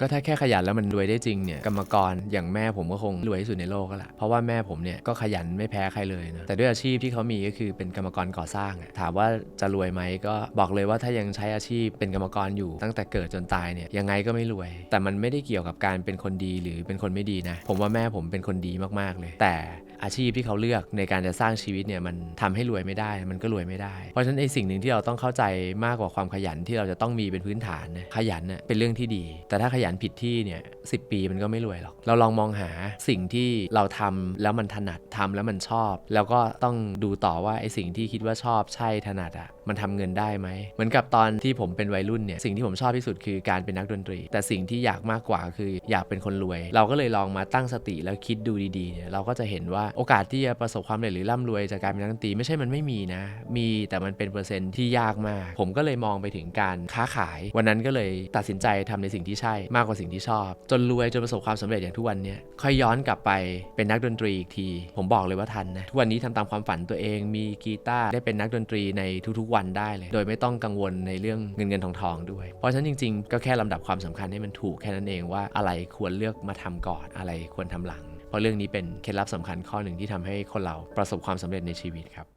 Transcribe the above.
ก็ถ้าแค่ขยันแล้วมันรวยได้จริงเนี่ยกรรมกรอย่างแม่ผมก็คงรวยที่สุดในโลกก็แหละเพราะว่าแม่ผมเนี่ยก็ขยันไม่แพ้ใครเลยนะแต่ด้วยอาชีพที่เขามีก็คือเป็นกรรมกรก่อสร้างถามว่าจะรวยไหมก็บอกเลยว่าถ้ายังใช้อาชีพเป็นกรรมกรอยู่ตั้งแต่เกิดจนตายเนี่ยยังไงก็ไม่รวย แต่มันไม่ได้เกี่ยวกับการเป็นคนดีหรือเป็นคนไม่ดีนะ ผมว่าแม่ผมเป็นคนดีมากๆเลย แต่อาชีพที่เขาเลือกในการจะสร้างชีวิตเนี่ยมันทำให้รวยไม่ได้ มันก็รวยไม่ได้ เพราะฉะนั้นไอ้สิ่งหนึ่งที่เราต้องเข้าใจมากกว่าความขยันที่เราจะต้องมีเป็นพื้นฐานนะขยันน่ะเป็นเรื่องที่ดี แต่ถ้าขยนผิดที่เนี่ยสิปีมันก็ไม่รวยหรอก เราลองมองหาสิ่งที่เราทำแล้วมันถนัดทำแล้วมันชอบ แล้วก็ต้องดูต่อว่าไอสิ่งที่คิดว่าชอบใช่ถนัดอะมันทำเงินได้ไหมเหมือนกับตอนที่ผมเป็นวัยรุ่นเนี่ยสิ่งที่ผมชอบที่สุดคือการเป็นนักดนตรี แต่สิ่งที่อยากมากกว่าคืออยากเป็นคนรวย เราก็เลยลองมาตั้งสติแล้วคิดดูดีๆเนี่ยเราก็จะเห็นว่าโอกาสที่จะประสบความสำเร็จหรือร่ำรวยจากการเป็นนักดนตรีไม่ใช่มันไม่มีนะ มีแต่มันเป็นเปอร์เซ็นต์ที่ยากมาก ผมก็เลยมองไปถึงการค้าขาย วันนั้นก็เลยตัดสินใจทำในสิ่งที่ใช่มากกว่าสิ่งที่ชอบ จนรวยจนประสบความสำเร็จอย่างทุกวันนี้ค่อยย้อนกลับไปเป็นนักดนตรีอีกที ผมบอกเลยว่าทันนะทุกวันนี้ทำตามความฝันตัวเองมีกีตาร์ได้เป็นนักดนตรีในทุกๆวันได้เลย โดยไม่ต้องกังวลในเรื่องเงินเงินทองทองด้วย เพราะฉะนั้นจริง ๆ ก็แค่ลำดับความสำคัญให้มันถูกแค่นั้นเองว่าอะไรควรเลือกมาทำก่อนอะไรควรทำหลัง เพราะเรื่องนี้เป็นเคล็ดลับสำคัญข้อหนึ่งที่ทำให้คนเราประสบความสำเร็จในชีวิตครับ